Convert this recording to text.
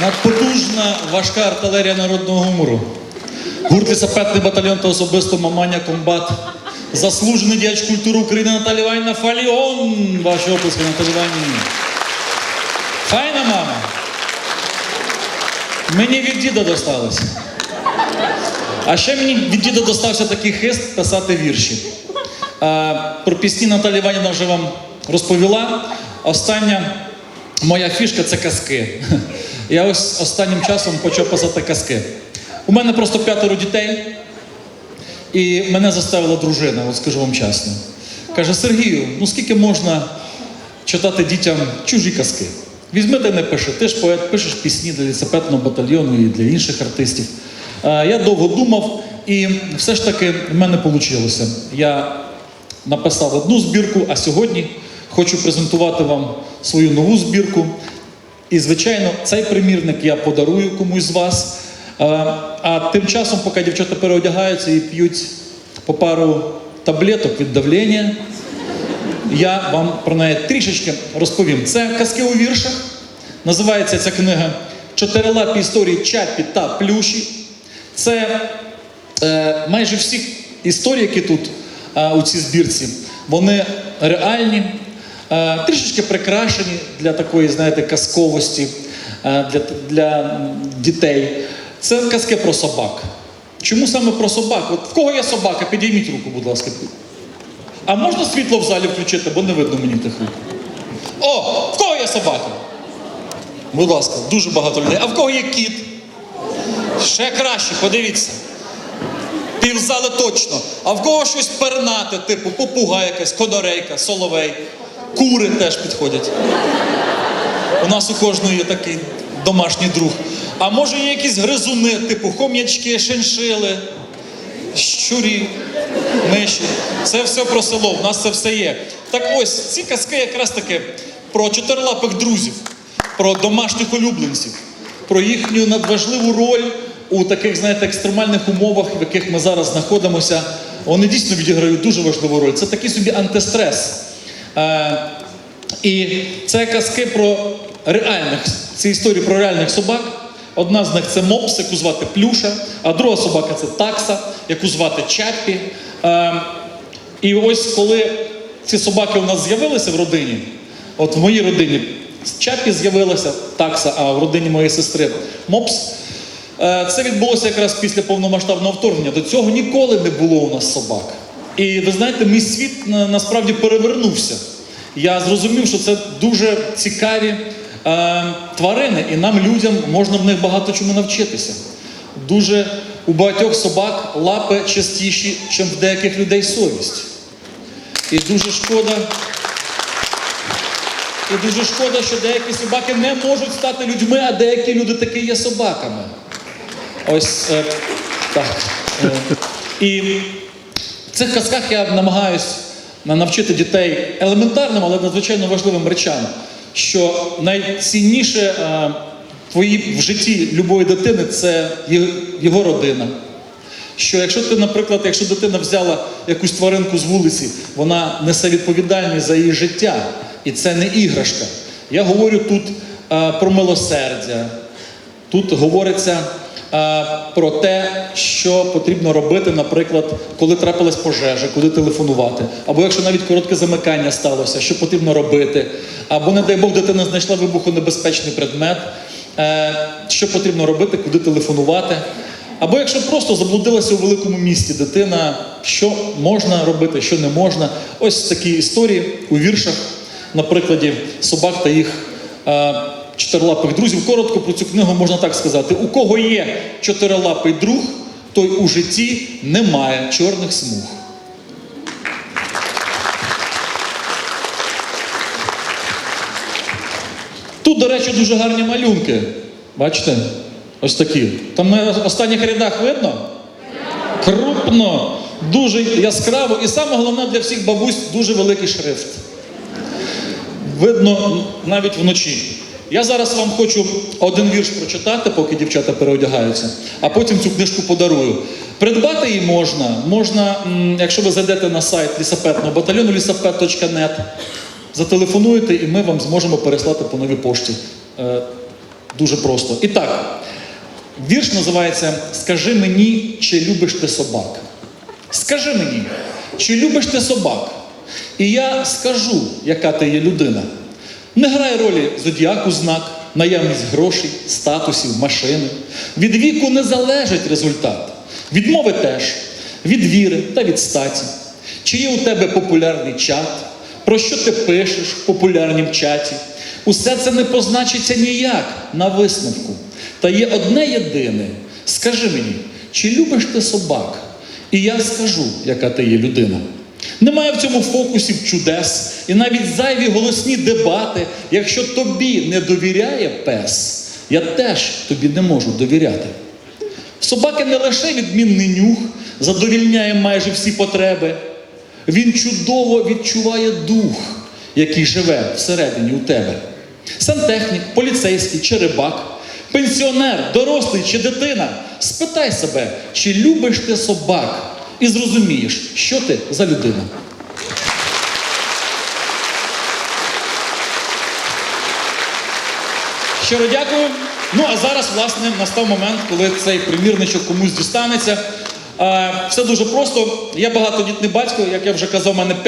Надпотужна важка артилерія народного гумору. Гурт лісапетний батальйон та особисто Маманя Комбат. Заслужений діяч культури України Наталія Іванівна Фаліон. Ваші оплески Наталія Іванівні. Файна мама. Мені від діда досталось. А ще мені від діда достався такий хист писати вірші. Е, Про пісні Наталія Іванівна вже вам розповіла. Остання моя фішка це казки. Я ось останнім часом почав писати казки. У мене просто п'ятеро дітей, і мене заставила дружина, от скажу вам чесно. Каже: Сергію, ну скільки можна читати дітям чужі казки? Візьми та не пиши. Ти ж поет, пишеш пісні для лісапетного батальйону і для інших артистів. Я довго думав, і все ж таки в мене вийшло. Я написав одну збірку, а сьогодні хочу презентувати вам свою нову збірку. І, звичайно, цей примірник я подарую комусь з вас. Е, А тим часом, поки дівчата переодягаються і п'ють по пару таблеток від давлення, я вам про неї трішечки розповім. Це казки у віршах. Називається ця книга Чотирилапі історії Чапі та Плюші. Це е, майже всі історії, які тут е, у цій збірці, вони реальні, трішечки прикрашені для такої, знаєте, казковості е, для, для дітей. Це казки про собак. Чому саме про собак? От в кого є собака? Підійміть руку, будь ласка. А можна світло в залі включити, бо не видно мені тих рук. О, в кого є собака? Будь ласка, дуже багато людей. А в кого є кіт? Ще краще, подивіться. Півзали точно. А в кого щось пернате, типу попуга якась, конорейка, соловей, кури теж підходять. У нас у кожного є такий домашній друг. А може є якісь гризуни, типу хом'ячки, шиншили, щурі, миші. Це все про село, в нас це все є. Так ось, ці казки якраз таки про чотирилапих друзів, про домашніх улюбленців, про їхню надважливу роль у таких, знаєте, екстремальних умовах, в яких ми зараз знаходимося. Вони дійсно відіграють дуже важливу роль. Це такий собі антистрес. Е, і це казки про реальних, ці історії про реальних собак. Одна з них це мопс, яку звати Плюша, а друга собака це такса, яку звати Чаппі. Е, і ось коли ці собаки у нас з'явилися в родині, от в моїй родині Чаппі з'явилася такса, а в родині моєї сестри мопс. Е, Це відбулося якраз після повномасштабного вторгнення. До цього ніколи не було у нас собак. І ви знаєте, мій світ насправді перевернувся. Я зрозумів, що це дуже цікаві е, тварини, і нам, людям, можна в них багато чому навчитися. Дуже у багатьох собак лапи частіші, ніж в деяких людей совість. І дуже шкода. І дуже шкода, що деякі собаки не можуть стати людьми, а деякі люди таки є собаками. Ось е, так. Е, і в цих казках я намагаюсь навчити дітей елементарним, але надзвичайно важливим речам, що найцінніше е, в житті любої дитини це його родина. Що якщо ти, наприклад, якщо дитина взяла якусь тваринку з вулиці, вона несе відповідальність за її життя, і це не іграшка. Я говорю тут е, про милосердя, Тут говориться про те, що потрібно робити, наприклад, коли трапилась пожежа, куди телефонувати, або якщо навіть коротке замикання сталося, що потрібно робити, або, не дай Бог, дитина знайшла вибухонебезпечний предмет, е, що потрібно робити, куди телефонувати. Або якщо просто заблудилася у великому місті дитина, що можна робити, що не можна. Ось такі історії у віршах на прикладі собак та їх е, чотирилапих друзів. Коротко про цю книгу можна так сказати: у кого є чотирилапий друг, той у житті не має чорних смуг. Тут, до речі, дуже гарні малюнки. Бачите? Ось такі. Там на останніх рядах видно? Крупно, дуже яскраво. І саме головне для всіх бабусь дуже великий шрифт. Видно навіть вночі. Я зараз вам хочу один вірш прочитати, поки дівчата переодягаються, а потім цю книжку подарую. Придбати її можна. Можна, якщо ви зайдете на сайт лісапетного батальйону лісапет.нет, зателефонуєте, і ми вам зможемо переслати по новій пошті. Е, Дуже просто. І так, вірш називається Скажи мені, чи любиш ти собак. Скажи мені, чи любиш ти собак? І я скажу, яка ти є людина. Не грає ролі зодіаку знак, наявність грошей, статусів, машини. Від віку не залежить результат. Від мови теж, від віри та від статі. Чи є у тебе популярний чат? Про що ти пишеш в популярнім чаті? Усе це не позначиться ніяк на висновку. Та є одне єдине. Скажи мені, чи любиш ти собак? І я скажу, яка ти є людина. Немає в цьому фокусів чудес і навіть зайві голосні дебати. Якщо тобі не довіряє пес, я теж тобі не можу довіряти. Собаки не лише відмінний нюх, задовільняє майже всі потреби. Він чудово відчуває дух, який живе всередині у тебе. Сантехнік, поліцейський чи рибак, пенсіонер, дорослий чи дитина. Спитай себе, чи любиш ти собак, і зрозумієш, що ти за людина. Щиро дякую. Ну а зараз, власне, настав момент, коли цей примірничок комусь дістанеться. Е, Все дуже просто. Я багатодітний батько, як я вже казав, мене